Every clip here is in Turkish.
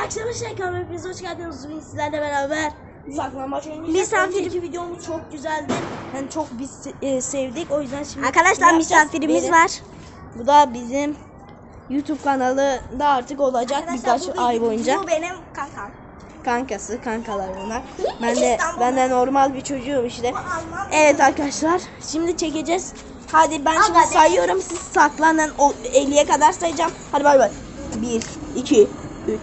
Arkadaşlar kanalıma hepiniz hoş geldiniz. Bugün sizlerle beraber saklambaç oynayacağız. Misafir- Önceki videomuz çok güzeldi. Yani çok biz e, sevdik. O yüzden şimdi Arkadaşlar misafirimiz Benim- var. Bu da bizim YouTube kanalı da artık olacak birkaç ay boyunca. Bu benim kankam. Kankası, kankalar bunlar. Ben de ben de normal bir çocuğum işte. Evet arkadaşlar şimdi çekeceğiz. Hadi ben şimdi hadi. sayıyorum siz saklanın. O 50'ye kadar sayacağım. Hadi bay bay. 1 2 3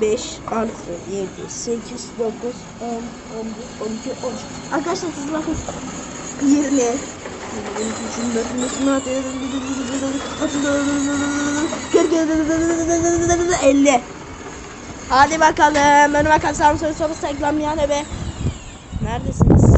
5 6 7 8 9 10 11 12 13 Arkadaşlar siz bakın. 20 50 Hadi bakalım. Önüme kalsam soru soru saklanmayan ebe. Neredesiniz? Neredesiniz?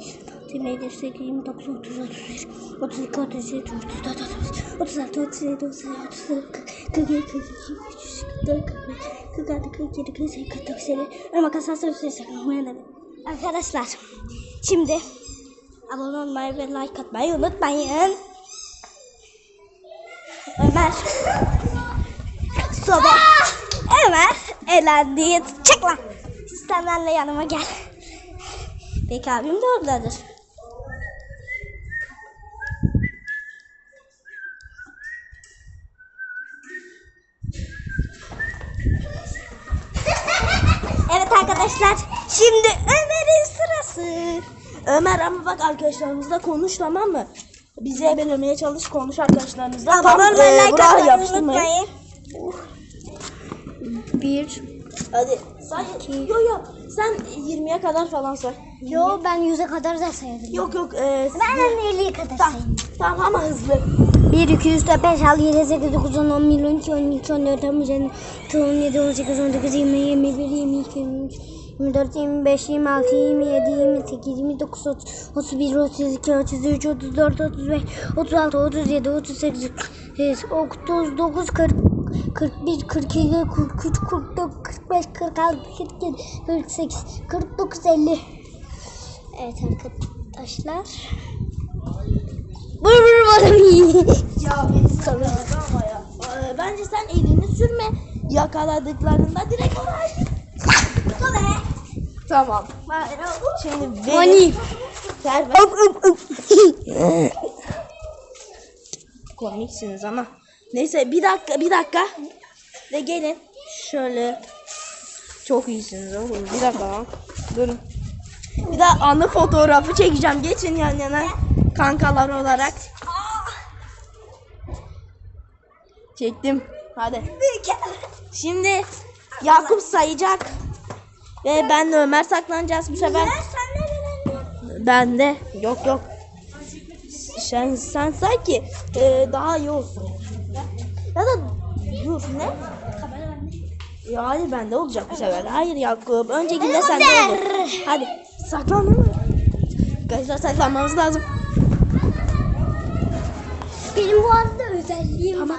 Ama kasası saklamaya da. Arkadaşlar şimdi abone olmayı ve like atmayı unutmayın. Ömer. Sobe. Ömer elendi. Çık lan. Benimle yanıma gel. Peki abim de oradadır. evet arkadaşlar. Şimdi Ömer'in sırası. Ömer ama bak arkadaşlarımızla konuş tamam mı? Bizi ebelemeye çalış konuş arkadaşlarımızla. Abone olmayı, e, like buraya yapıştırmayın. Bir. Hadi say. Yo yo sen 20'ye kadar falan say. Yo ben yüze kadar da sayarım. Yok yok. E, Ben 50'ye kadar tamam, sayayım. tamam ama hızlı. 1, 2, 3, 4, 5, 6, 7, 8, 9, 10, 11, 12, 13, 14, 15, 16, 17, 18, 19, 20, 21, 22, 23, 24, 25, 26, 27, 28, 29, 30, 31, 32, 33, 34, 35, 36, 37, 38, 39, 40, 41, 42, 43, 44, 45, 46, 47, 48, 49, 50. Evet arkadaşlar. Vur vur bana Ya beni ama ya. E, bence sen elini sürme. Yakaladıklarında direkt olarak. Tamam. Şimdi benim. Mani. Servet. Komiksiniz ama. Neyse bir dakika bir dakika. Ve gelin. Şöyle. Çok iyisiniz oğlum. Bir dakika. Durun. Bir daha anı fotoğrafı çekeceğim. Geçin yan yana. Kankalar olarak. Çektim. Hadi. Şimdi Yakup sayacak. Ve benle Ömer saklanacağız bu sefer. Ben de yok yok. Sen sen say ki e, daha iyi olsun. Ya da dur ne? Ya hayır bende olacak bu sefer. Hayır Yakup. Öncekinde sende oldu. Hadi saklan. Arkadaşlar saklanmamız lazım. Benim bu arada özelliğim Tamam.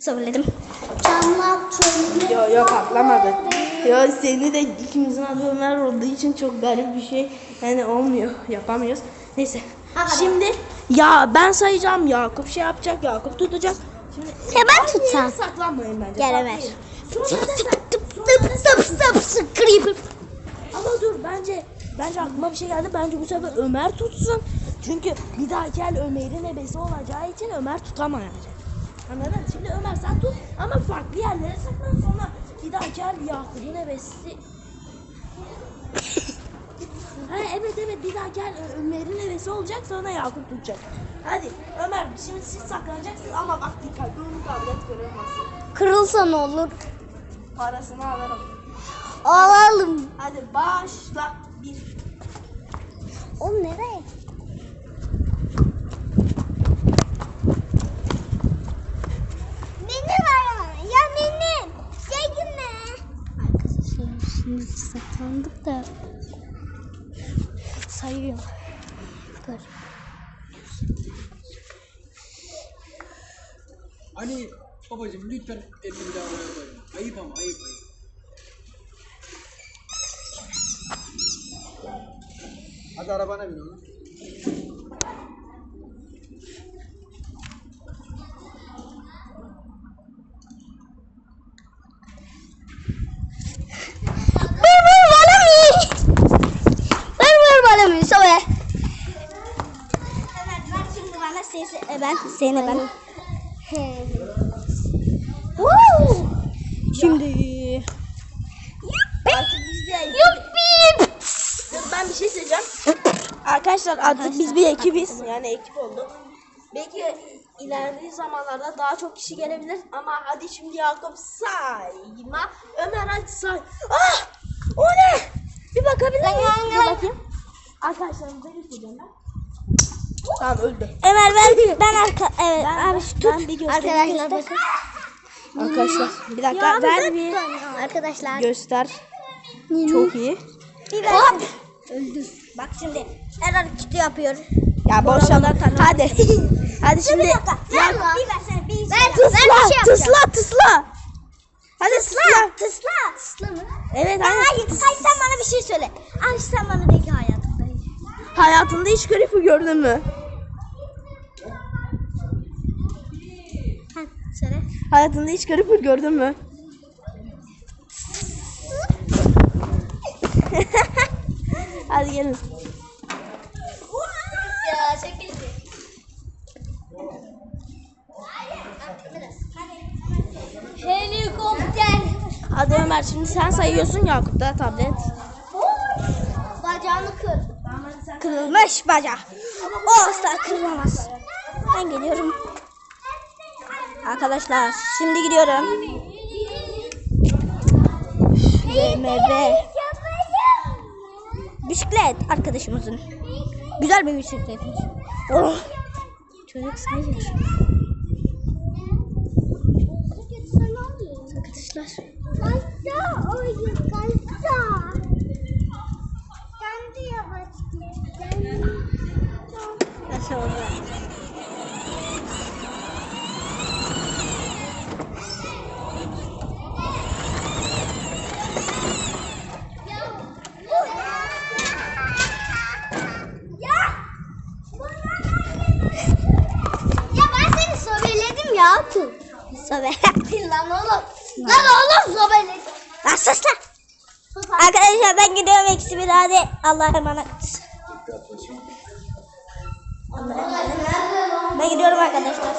Söyledim. Camlar çöldü. Yok yok atlamadı. Yo seni de ikimizin adı Ömer olduğu için çok garip bir şey. Yani olmuyor. Yapamıyoruz. Neyse. Şimdi ya ben sayacağım. Yakup şey yapacak. Yakup tutacak. Şimdi Ya ben yere tutsam. Saklanmayın bence. Gel Ömer. Saklayın. Tıp tıp tıp tıp tıp tıp tıp creeper. Ama dur bence bence aklıma bir şey geldi. Bence bu sefer Ömer tutsun. Çünkü bir dahaki el Ömer'in ebesi olacağı için Ömer tutamayacak. Anladın? Şimdi Ömer sen tut ama farklı yerlere saklan sonra bir dahaki el Yakup'un ebesi. ha, evet evet bir dahaki el Ömer'in ebesi olacak sonra Yakup tutacak. Hadi Ömer şimdi siz saklanacaksınız ama bak dikkatli olun tablet kırılmasın. Kırılsa ne olur? Parasını alırım. Alalım. Hadi başla. Bir. O nereye? Benim var Ya benim. Şey mi? Arkadaşlar şimdi saklandık da sayıyorum. Dur. Hani babacım lütfen elini daha oraya koyma. Ayıp ama ayıp ayıp. Hadi arabana bin oğlum. Bir vur bana mı? Bir vur bana mı? Söyle. Evet ben şimdi bana sesi e, ben. Woo! Şimdi Yuppi! Ben bir şey söyleyeceğim. Arkadaşlar artık biz bir ekibiz. Yani ekip olduk. Belki ilerleyen zamanlarda daha çok kişi gelebilir ama hadi şimdi Yakup sayma. Ömer hadi say. Ah! O ne? Bir bakabilir miyim? Bir bakayım. Arkadaşlarımıza göstereceğim ben. Tamam öldü. Ömer ben ben arka evet Ben- abi şu tut. bir Arkadaşlar bakın. Arkadaşlar bir dakika ver bir Arkadaşlar. göster. Çok iyi. Bir Hop. Öldü. Bak şimdi her hareketi yapıyor. Ya boş ver. Hadi. Hadi şimdi. Bir dakika. Ya, Ver lan. Bir versene. Bir Ben ben bir şey yapacağım. tısla tısla. Hadi tısla. Tısla. Tısla mı? Evet Hayır, hayır sen bana bir şey söyle. Abi sen bana de ki hayatımda. hayatında hiç Creeper gördün mü? Söyle. Hayatında hiç Creeper gördün mü? Hadi gelin. Ya. Helikopter. Hadi Ömer şimdi sen sayıyorsun Yakup da tablet. Bacağını kır. Kırılmış bacağı. O asla kırılamaz. Ben geliyorum. Arkadaşlar şimdi gidiyorum. BMW. Bisiklet arkadaşımızın. Güzel bir bisikletmiş. Oh. Çocuk sayıyor. Arkadaşlar. Kaysa oyun kaysa. Kendi yavaş. Nasıl oldu? Ya ben seni sobeledim ya. Sobe. Lan oğlum. Lan oğlum sobeledim. Lan sus lan. Arkadaşlar ben gidiyorum eksi bir hadi. Allah'a emanet. Ben gidiyorum arkadaşlar.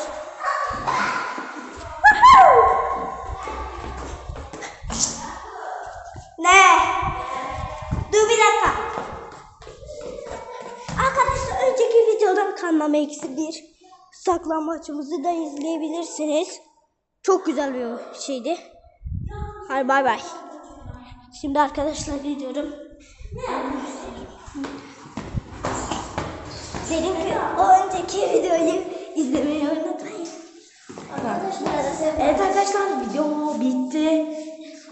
ne? Dur bir dakika. Arkadaşlar önceki videodan kalmam eksi bir. Saklanmaçımızı da izleyebilirsiniz. Çok güzel bir şeydi. Hadi bay bay. Şimdi arkadaşlar gidiyorum. Benim o önceki videoyu izlemeyi unutmayın. Evet arkadaşlar video bitti.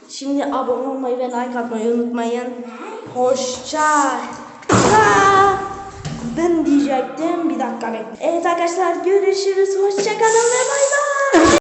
Şimdi abone olmayı ve like atmayı unutmayın. Hoşça kalın diyecektim. Bir dakika bekle. Evet arkadaşlar görüşürüz. Hoşça kalın.